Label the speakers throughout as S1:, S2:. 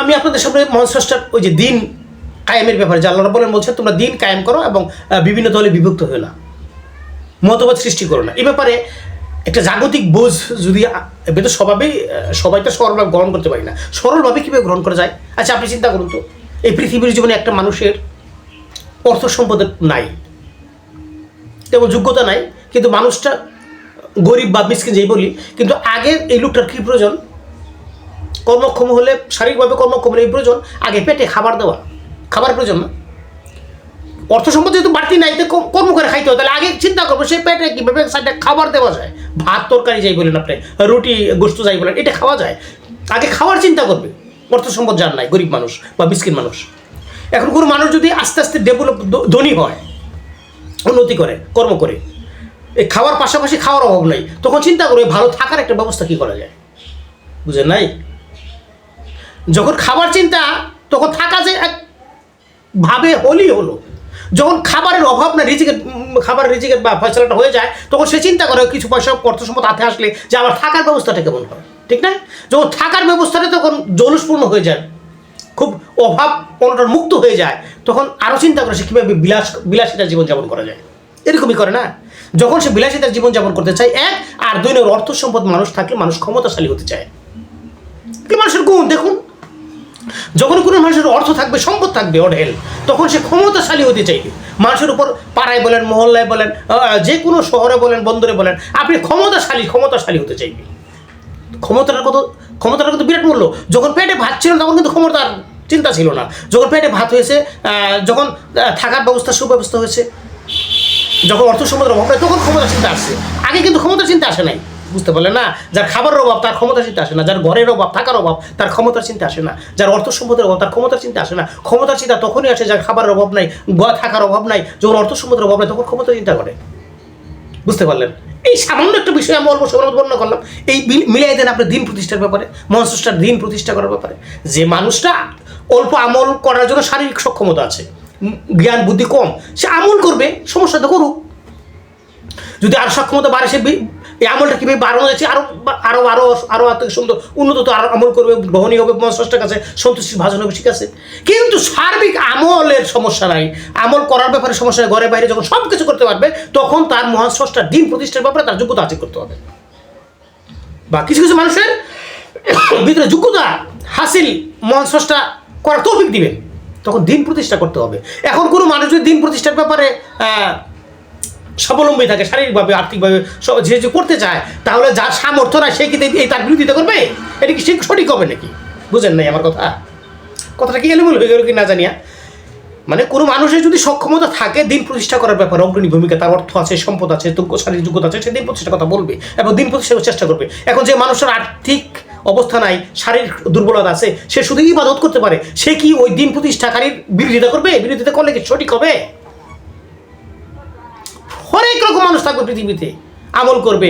S1: আমি আপনাদের সামনে মহাস্রষ্টার ওই যে দিন কায়েমের ব্যাপারে যে আল্লাহ বলছেন তোমরা দিন কায়েম করো এবং বিভিন্ন দলে বিভক্ত হয়ে না। মতবাদ সৃষ্টি করো না। এ ব্যাপারে একটা জাগতিক বোঝ যদি তো স্বভাবেই সবাই তো সরলভাবে গ্রহণ করতে পারি না। সরলভাবে কীভাবে গ্রহণ করা যায়? আচ্ছা আপনি চিন্তা করুন তো, এই পৃথিবীর জীবনে একটা মানুষের অর্থ সম্পদ নাই। তেমন যোগ্যতা নাই, কিন্তু মানুষটা গরিব বা মিসকিন যেই বলি, কিন্তু আগে এই লোকটার কী প্রয়োজন? কর্মক্ষম হলে, শারীরিকভাবে কর্মক্ষম হলে প্রয়োজন। আগে পেটে খাবার দেওয়া। খাবার প্রয়োজন না। অর্থ সম্পদ যেহেতু বাড়তি নাই তো কর্ম করে খাইতে হয়। তাহলে আগে চিন্তা করব, সে পেটে কীভাবে সাইডে খাবার দেওয়া যায়? ভাত, তরকারি যাই বলেন আপনি, রুটি, গোস্ত যাই বলেন, এটা খাওয়া যায়। আগে খাওয়ার চিন্তা করবে। অর্থ সম্পদ যার নাই, গরিব মানুষ বা মিসকিন মানুষ। এখন কোনো মানুষ যদি আস্তে আস্তে ডেভেলপ ধনী হয়, উন্নতি করে, কর্ম করে, এই খাওয়ার পাশাপাশি খাওয়ার অভাব নাই, তখন চিন্তা করবে ভালো থাকার একটা ব্যবস্থা কি করা যায়? বুঝেন নাই? যখন খাবার চিন্তা তখন থাকা যে এক ভাবে হলেই হলো। যখন খাবারের অভাব না রিজিকের উম, খাবারের রিজিকের বা ফয়সলাটা হয়ে যায় তখন সে চিন্তা করে কিছু পয়সা অর্থ সম্পদ হাতে আসলে যে আমার থাকার ব্যবস্থাটা কেমন হয় ঠিক না যখন থাকার ব্যবস্থাটা তখন জলুসপূর্ণ হয়ে যায় খুব অভাব অনটন মুক্ত হয়ে যায় তখন আরও চিন্তা করে সে কীভাবে বিলাস বিলাসিতার জীবনযাপন করা যায়। এরকমই করে না? যখন সে বিলাসিতার জীবনযাপন করতে চায় এক আর দুই নম্বর অর্থ সম্পদ মানুষ থাকলে মানুষ ক্ষমতাশালী হতে চায়। কি মানুষের গুণ দেখুন। যখন কোনো মানুষের অর্থ থাকবে, সম্পদ থাকবে অঢেল তখন সে ক্ষমতাশালী হতে চাইবে। মানুষের উপর পাড়ায় বলেন, মহল্লায় বলেন যে কোনো শহরে বলেন, বন্দরে বলেন, আপনি ক্ষমতাশালী ক্ষমতাশালী হতে চাইবে। ক্ষমতাটার কত ক্ষমতাটার কত বিরাট মূল্য। যখন পেটে ভাত ছিল তখন কিন্তু ক্ষমতার চিন্তা ছিল না। যখন পেটে ভাত হয়েছে যখন থাকার ব্যবস্থা, সুব্যবস্থা হয়েছে, যখন অর্থ, সম্পদের অভাব তখন ক্ষমতার চিন্তা আসছে। আগে কিন্তু ক্ষমতার চিন্তা আসে নাই। বুঝতে পারলেন না? যার খাবারের অভাব, তার ক্ষমতার চিন্তা আসে না। যার ঘরের অভাব, থাকার অভাব, তার ক্ষমতার চিন্তা আসে না। যার অর্থ সম্পদের অভাব, তার ক্ষমতার চিন্তা আসে না। ক্ষমতার চিন্তা তখনই আসে যার খাবারের অভাব নাই গা থাকার অভাব নাই। যখন অর্থ সম্পদের অভাব নাই, তখন ক্ষমতার চিন্তা করে। বুঝতে পারলেন? এই সামান্য একটা বিষয় আমি অল্প সময় বর্ণনা করলাম। এই মিল- মিলিয়ে দেন আপনার দিন প্রতিষ্ঠার ব্যাপারে মহাসৃষ্টার দিন প্রতিষ্ঠা করার ব্যাপারে। যে মানুষটা অল্প আমল করার জন্য শারীরিক সক্ষমতা আছে, জ্ঞান, বুদ্ধি কম, সে আমল করবে সমস্যা তো করুক। যদি আর সক্ষমতা বাড়ে, সে এই আমলটা কীভাবে বাড়ানো যাচ্ছে আরও আরও আরও আরও এত সুন্দর। উন্নত তো আরও আমল করবে গ্রহণীয় হবে মহাস্রষ্টার কাছে। সন্তুষ্টি ভাজন হবে, ঠিক আছে? কিন্তু সার্বিক আমলের সমস্যা নাই। আমল করার ব্যাপারে সমস্যা নাই। ঘরে বাইরে যখন সব কিছু করতে পারবে, তখন তার মহাস্রষ্টার দিন প্রতিষ্ঠার ব্যাপারে তার যোগ্যতা হাসিল করতে হবে। বা কিছু কিছু মানুষের ভিতরে যোগ্যতা হাসিল মহাস্রষ্টা করার তৌফিক দিবেন। তখন দিন প্রতিষ্ঠা করতে হবে। এখন কোনো মানুষ যদি দিন প্রতিষ্ঠার ব্যাপারে স্বাবলম্বী থাকে, শারীরিকভাবে, আর্থিকভাবে, সব- যে যে করতে চায়, তাহলে যার সামর্থ্য নাই, সে কি এই তার বিরোধিতা করবে? এটা কি ঠিক- সঠিক হবে নাকি? বুঝেন নাই আমার কথা? কথাটা কি এলোমেলো হয়ে গেল কি না জানিয়া মানে কোনো মানুষের যদি সক্ষমতা থাকে, দিন প্রতিষ্ঠা করার ব্যাপারে অগ্রণী ভূমিকা, তার অর্থ আছে, সম্পদ আছে শারীরিক যোগ্যতা আছে, সে দিন প্রতিষ্ঠার কথা বলবে, এবং দিন প্রতিষ্ঠার চেষ্টা করবে। এখন যে মানুষের আর্থিক অবস্থা নাই, শারীরিক দুর্বলতা আছে, সে শুধু ইবাদত করতে পারে, সে কি ওই দিন প্রতিষ্ঠাকারীর বিরোধিতা করবে? বিরোধিতা করলে কি সঠিক হবে? মানুষ থাকবে পৃথিবীতে। আমল করবে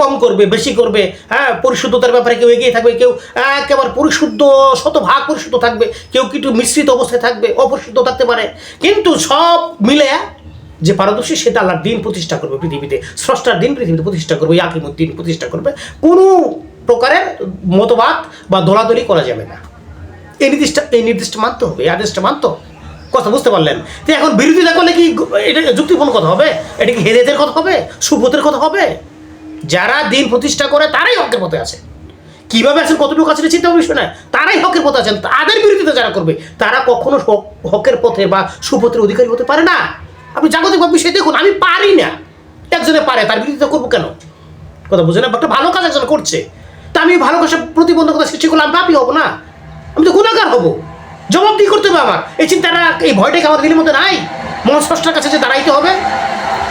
S1: কম করবে, বেশি করবে হ্যাঁ পরিশুদ্ধতার ব্যাপারে কেউ এগিয়ে থাকবে, কেউ একেবারে পরিশুদ্ধ, শতভাগ পরিশুদ্ধ থাকবে, কেউ কিছু মিশ্রিত অবস্থায় থাকবে, অপরিশুদ্ধ থাকতে পারে। কিন্তু সব মিলে যে পারদর্শী সেটা আল্লাহর দিন প্রতিষ্ঠা করবে পৃথিবীতে, স্রষ্টার দিন পৃথিবীতে প্রতিষ্ঠা করবে ইয়াকিমুর দিন প্রতিষ্ঠা করবে। কোনো প্রকারের মতবাদ বা দলাদলি করা যাবে না। এই নির্দিষ্ট এই নির্দিষ্ট মানতে হবে, এই আদেশটা মানতে হবে। কথা বুঝতে পারলেন। তো এখন বিরোধিতা করলে কি এটা যুক্তিপূর্ণ কথা হবে? এটা কি হেদেদের কথা হবে? সুপথের কথা হবে? যারা দিন প্রতিষ্ঠা করে, তারাই হকের পথে আছে। কীভাবে আছেন, কতটুকু আছেন চিন্তা বিষয় না তারাই হকের পথে আছেন। তাদের বিরোধিতা যারা করবে, তারা কখনো হক- হকের পথে বা সুপথের অধিকারী হতে পারে না। আপনি জাগতিক বিষয় দেখুন, আমি পারি না। একজনে পারে, তার বিরোধিতা করব কেন? কথা বুঝে না? একটা ভালো কাজ একজন করছে। তা আমি ভালো কাজে প্রতিবন্ধকতা সৃষ্টি করলে আমি পাপি হব না। আমি তো গুণাগার হব। জবাবদিহি করতে হবে আমার এই চিন্তাটা, এই ভয়টাকে আমার দিনের মধ্যে নাই? মন স্রষ্টার কাছে যে দাঁড়াইতে হবে,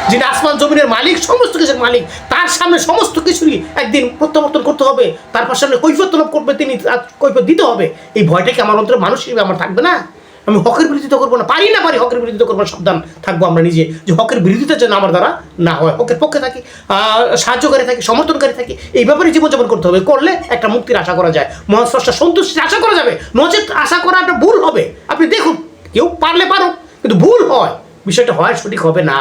S1: যিনি আসমান জমিনের মালিক, সমস্ত কিছুর মালিক, তার সামনে সমস্ত কিছুরই একদিন প্রত্যাবর্তন করতে হবে, তার সামনে কৈফত তলব করবে, তিনি কৈফত দিতে হবে। এই ভয়টাকে আমার অন্তরে মানুষ হিসেবে আমার থাকবে না? আমি হকের বিরোধিতা করব না পারি না পারি হকের বিরোধিতা করব না, সাবধান থাকব আমরা নিজে। যে হকের বিরোধিতা যেন আমার দ্বারা না হয় হকের পক্ষে থাকি সাহায্যকারী থাকি সমর্থনকারী থাকি এই ব্যাপারে জীবনযাপন করতে হবে। করলে একটা মুক্তির আশা করা যায়। মহাস্রষ্টা সন্তুষ্টির আশা করা যাবে। নচেত আশা করা একটা ভুল হবে। আপনি দেখুন কেউ পারলে পারো কিন্তু ভুল হয়। বিষয়টা হয় সঠিক হবে না।